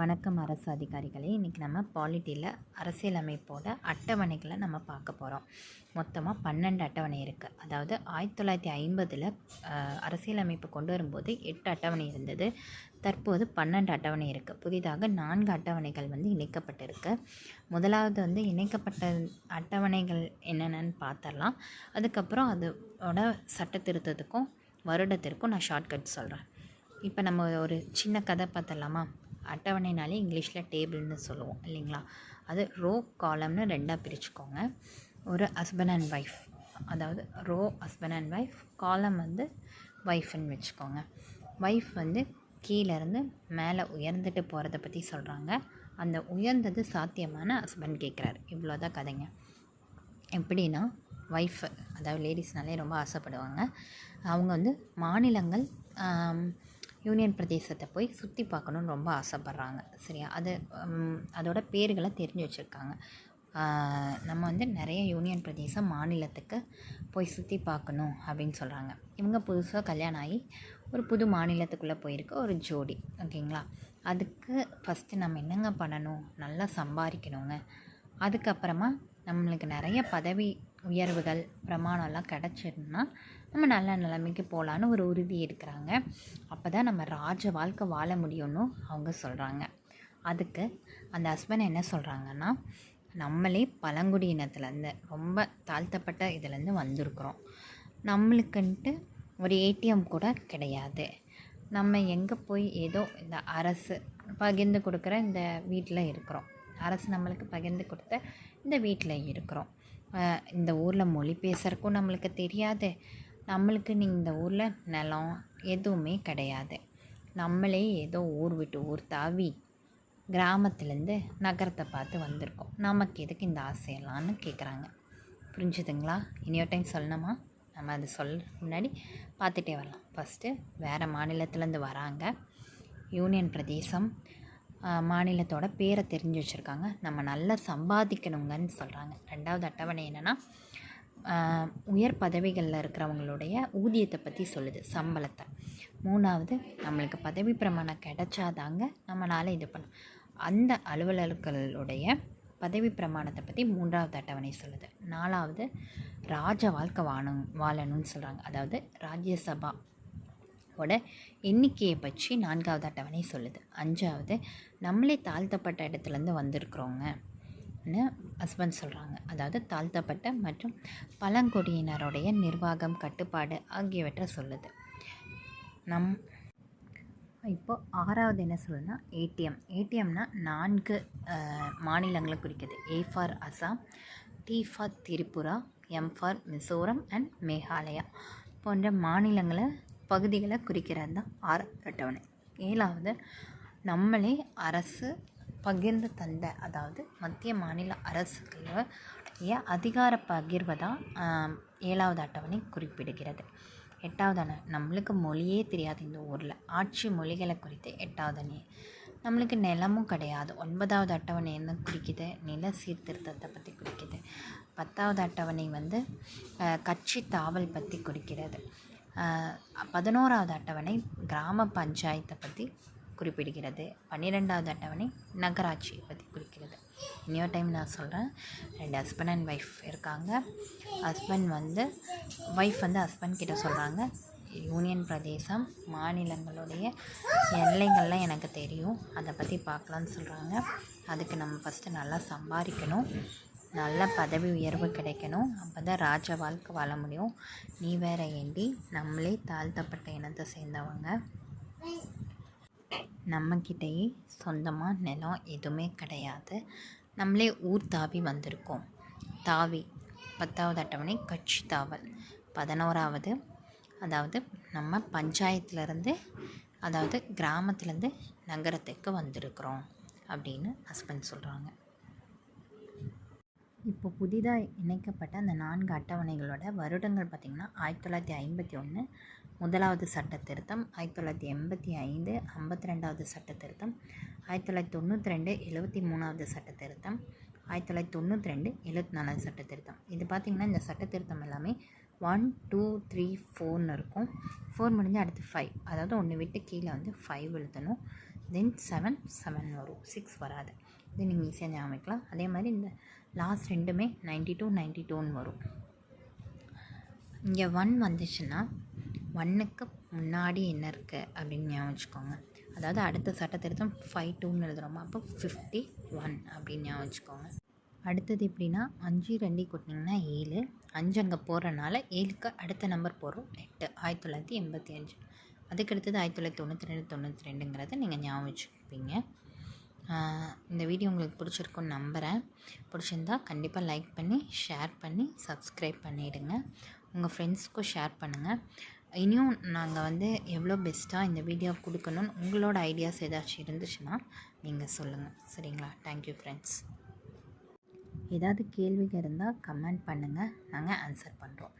வணக்கம் அரசு அதிகாரிகளே. இன்றைக்கி நம்ம பாலிட்டியில் அரசியலமைப்போட அட்டவணைகளை நம்ம பார்க்க போகிறோம் மொத்தமாக பன்னெண்டு அட்டவணை இருக்குது அதாவது ஆயிரத்தி தொள்ளாயிரத்தி ஐம்பதில் அரசியலமைப்பு கொண்டு வரும்போது எட்டு அட்டவணை இருந்தது. தற்போது பன்னெண்டு அட்டவணை இருக்குது புதிதாக நான்கு அட்டவணைகள் வந்து இணைக்கப்பட்டிருக்கு. முதலாவது வந்து இணைக்கப்பட்ட அட்டவணைகள் என்னென்னு பார்த்துடலாம். அதுக்கப்புறம் அதோட சட்ட திருத்தத்துக்கும் வருடத்திற்கும் நான் ஷார்ட்கட் சொல்கிறேன் இப்போ நம்ம ஒரு சின்ன கதை பார்த்துடலாமா? அட்டவணைனாலே இங்கிலீஷில் டேபிள்னு சொல்லுவோம் இல்லைங்களா? அது ரோ காலம்னு ரெண்டாக பிரிச்சுக்கோங்க. ஒரு ஹஸ்பண்ட் அண்ட் ஒய்ஃப் அதாவது ரோ ஹஸ்பண்ட் அண்ட் ஒய்ஃப் காலம் வந்து ஒய்ஃப்னு வச்சுக்கோங்க. ஒய்ஃப் வந்து கீழேருந்து மேலே உயர்ந்துட்டு போகிறத பற்றி சொல்கிறாங்க அந்த உயர்ந்தது சாத்தியமான ஹஸ்பண்ட் கேட்குறாரு இவ்வளோ தான் கதைங்க. எப்படின்னா ஒய்ஃபு அதாவது லேடிஸ்னாலே ரொம்ப ஆசைப்படுவாங்க. அவங்க வந்து மாநிலங்கள் யூனியன் பிரதேசத்தை போய் சுற்றி பார்க்கணுன்னு ரொம்ப ஆசைப்பட்றாங்க. சரியா? அது அதோட பேர்களை தெரிஞ்சு வச்சுருக்காங்க. நம்ம வந்து நிறைய யூனியன் பிரதேசம் மாநிலத்துக்கு போய் சுற்றி பார்க்கணும் அப்படின்னு சொல்கிறாங்க இவங்க புதுசாக கல்யாணம் ஆகி ஒரு புது மாநிலத்துக்குள்ளே போயிருக்க ஒரு ஜோடி. ஓகேங்களா? அதுக்கு ஃபஸ்ட்டு நம்ம என்னங்க பண்ணணும்? நல்லா சம்பாதிக்கணுங்க. அதுக்கப்புறமா நம்மளுக்கு நிறைய பதவி உயர்வுகள் பிரமாணம்லாம் கிடச்சிருந்தா நம்ம நல்ல நிலைமைக்கு போகலான்னு ஒரு உறுதி இருக்கிறாங்க அப்போ தான் நம்ம ராஜ வாழ்க்கை வாழ முடியும்னு அவங்க சொல்கிறாங்க அதுக்கு அந்த ஹஸ்பண்ட் என்ன சொல்கிறாங்கன்னா நம்மளே பழங்குடியினத்துலேருந்து ரொம்ப தாழ்த்தப்பட்ட இதுலேருந்து வந்திருக்கிறோம். நம்மளுக்குன்ட்டு ஒரு ஏடிஎம் கூட கிடையாது. நம்ம எங்கே போய் ஏதோ இந்த அரசு பகிர்ந்து கொடுக்குற இந்த வீட்டில் இருக்கிறோம். அரசு நம்மளுக்கு பகிர்ந்து கொடுத்த இந்த வீட்டில் இருக்கிறோம். இந்த ஊரில் மொழி பேசுகிறக்கும் நம்மளுக்கு தெரியாது. நம்மளுக்கு இந்த ஊரில் நிலம் எதுவுமே கிடையாது. நம்மளே ஏதோ ஊர் விட்டு ஊர் தாவி கிராமத்துலேருந்து நகரத்தை பார்த்து வந்திருக்கோம். நமக்கு எதுக்கு இந்த ஆசையெல்லாம்னு கேட்குறாங்க புரிஞ்சுதுங்களா? இனியோ டைம் சொல்லணுமா? நம்ம அதை சொல்ல முன்னாடி பார்த்துட்டே வரலாம். ஃபஸ்ட்டு வேறு மாநிலத்துலேருந்து வராங்க. யூனியன் பிரதேசம் மாநிலத்தோட பேரை தெரிஞ்சு வச்சுருக்காங்க. நம்ம நல்லா சம்பாதிக்கணுங்கன்னு சொல்கிறாங்க ரெண்டாவது அட்டவணை என்னென்னா உயர் பதவிகளில் இருக்கிறவங்களுடைய ஊதியத்தை பற்றி சொல்லுது சம்பளத்தை. மூணாவது நம்மளுக்கு பதவி பிரமாணம் கிடைச்சாதாங்க நம்மளால் இது பண்ண அந்த அலுவலர்களுடைய பதவி பிரமாணத்தை பற்றி மூன்றாவது அட்டவணை சொல்லுது. நாலாவது ராஜ வாழ்க்கை வாழணும் வாழணும்னு சொல்கிறாங்க அதாவது ராஜ்யசபா ஓட எண்ணிக்கையை பற்றி நான்காவது அட்டவணை சொல்லுது. அஞ்சாவது நம்மளே தாழ்த்தப்பட்ட இடத்துலேருந்து வந்திருக்கிறோங்க. ஹஸ்பண்ட் சொல்கிறாங்க அதாவது தாழ்த்தப்பட்ட மற்றும் பழங்குடியினருடைய நிர்வாகம் கட்டுப்பாடு ஆகியவற்றை சொல்லுது. நம் இப்போ ஆறாவது என்ன சொல்லுன்னா ஏடிஎம் ஏடிஎம்னா நான்கு மாநிலங்களை குறிக்குது. A for Assam T for Tripura M for Mizoram and Meghalaya போன்ற மாநிலங்களை பகுதிகளை குறிக்கிறது தான் ஆறு அட்டவணை ஏழாவது நம்மளே அரசு பகிர்ந்து தந்த அதாவது மத்திய மாநில அரசுகளுடைய அதிகார பகிர்வை தான் ஏழாவது அட்டவணை குறிப்பிடுகிறது. எட்டாவது அணை நம்மளுக்கு மொழியே தெரியாது இந்த ஊரில். ஆட்சி மொழிகளை குறித்து எட்டாவது அணி. நம்மளுக்கு நிலமும் கிடையாது. ஒன்பதாவது அட்டவணை என்ன குறிக்குது? நில சீர்திருத்தத்தை பற்றி குறிக்குது. பத்தாவது அட்டவணை வந்து கட்சி தாவல் பற்றி குறிக்கிறது. பதினோராவது அட்டவணை கிராம பஞ்சாயத்தை பற்றி குறிப்பிடுகிறது. பன்னிரெண்டாவது அட்டவணை நகராட்சியை பற்றி குறிக்கிறது. இன்னொரு டைம் நான் சொல்கிறேன் ரெண்டு ஹஸ்பண்ட் அண்ட் ஒய்ஃப் இருக்காங்க. ஹஸ்பண்ட் வந்து ஒய்ஃப் வந்து ஹஸ்பண்ட் கிட்ட சொல்கிறாங்க யூனியன் பிரதேசம் மாநிலங்களுடைய எல்லைகள்லாம் எனக்கு தெரியும். அதை பற்றி பார்க்கலான்னு சொல்கிறாங்க அதுக்கு நம்ம ஃபஸ்ட்டு நல்லா சம்பாதிக்கணும். நல்ல பதவி உயர்வு கிடைக்கணும். அப்போ தான் ராஜ வாழ்க்கை வாழ முடியும். நீ வேற ஏண்டி? நம்மளே தாழ்த்தப்பட்ட இனத்தை சேர்ந்தவங்க. நம்மக்கிட்டேயே சொந்தமாக நிலம் எதுவுமே கிடையாது. நம்மளே ஊர் தாவி வந்திருக்கோம். தாவி பத்தாவது அட்டவணை கட்சி தாவல். பதினோராவது அதாவது நம்ம பஞ்சாயத்துலேருந்து அதாவது கிராமத்துலேருந்து நகரத்துக்கு வந்திருக்கிறோம் அப்படின்னு ஹஸ்பண்ட் சொல்கிறாங்க இப்போ புதிதாக இணைக்கப்பட்ட அந்த நான்கு அட்டவணைகளோட வருடங்கள் பார்த்திங்கன்னா ஆயிரத்தி தொள்ளாயிரத்தி ஐம்பத்தி ஒன்று முதலாவது சட்ட திருத்தம் ஆயிரத்தி தொள்ளாயிரத்தி எண்பத்தி ஐந்து ஐம்பத்தி ரெண்டாவது சட்ட திருத்தம் ஆயிரத்தி தொள்ளாயிரத்தி தொண்ணூற்றி ரெண்டு எழுபத்தி மூணாவது சட்ட திருத்தம் ஆயிரத்தி தொள்ளாயிரத்தி தொண்ணூற்றி ரெண்டு எழுபத்தி நாலாவது சட்ட திருத்தம் இது பார்த்திங்கன்னா இந்த சட்ட திருத்தம் எல்லாமே ஒன் டூ த்ரீ ஃபோர்னு இருக்கும். ஃபோர் முடிஞ்சு அடுத்து ஃபைவ் அதாவது ஒன்று விட்டு கீழே வந்து ஃபைவ் எழுதணும் தென் செவன் செவன் வரும். சிக்ஸ் வராது. இது நீங்கள் ஈஸியாக ஞாபகம் வைக்கலாம் அதே மாதிரி இந்த லாஸ்ட் ரெண்டுமே நைன்டி டூ நைன்டி டூன்னு வரும். இங்கே ஒன் வந்துச்சுன்னா ஒன்னுக்கு முன்னாடி என்ன இருக்குது அப்படின்னு ஞாபகம் வச்சுக்கோங்க. அதாவது அடுத்த சட்ட திருத்தம் ஃபைவ் டூன்னு எழுதுகிறோமா அப்போ ஃபிஃப்டி ஒன் அப்படின்னு ஞாபகம் வச்சுக்கோங்க. அடுத்தது எப்படின்னா அஞ்சு ரெண்டு கொட்டினீங்கன்னா ஏழு. அஞ்சு அங்கே போகிறனால ஏழுக்கு அடுத்த நம்பர் போகிறோம் எட்டு. ஆயிரத்தி தொள்ளாயிரத்தி எண்பத்தி அஞ்சு. அதுக்கடுத்தது ஆயிரத்தி தொள்ளாயிரத்தி தொண்ணூற்றி ரெண்டு தொண்ணூற்றி ரெண்டுங்கிறத நீங்கள் ஞாபகம் வச்சுப்பீங்க. இந்த வீடியோ உங்களுக்கு பிடிச்சிருக்குன்னு நம்புகிறேன் பிடிச்சிருந்தா கண்டிப்பாக லைக் பண்ணி ஷேர் பண்ணி சப்ஸ்கிரைப் பண்ணிவிடுங்க உங்கள் ஃப்ரெண்ட்ஸ்க்கும் ஷேர் பண்ணுங்கள் இனியும் நாங்கள் வந்து எவ்வளோ பெஸ்ட்டாக இந்த வீடியோ கொடுக்கணும்னு உங்களோட ஐடியாஸ் ஏதாச்சும் இருந்துச்சுன்னா நீங்கள் சொல்லுங்கள் சரிங்களா? தேங்க்யூ ஃப்ரெண்ட்ஸ் ஏதாவது கேள்விகள் இருந்தால் கமெண்ட் பண்ணுங்கள் நாங்கள் ஆன்சர் பண்ணுறோம்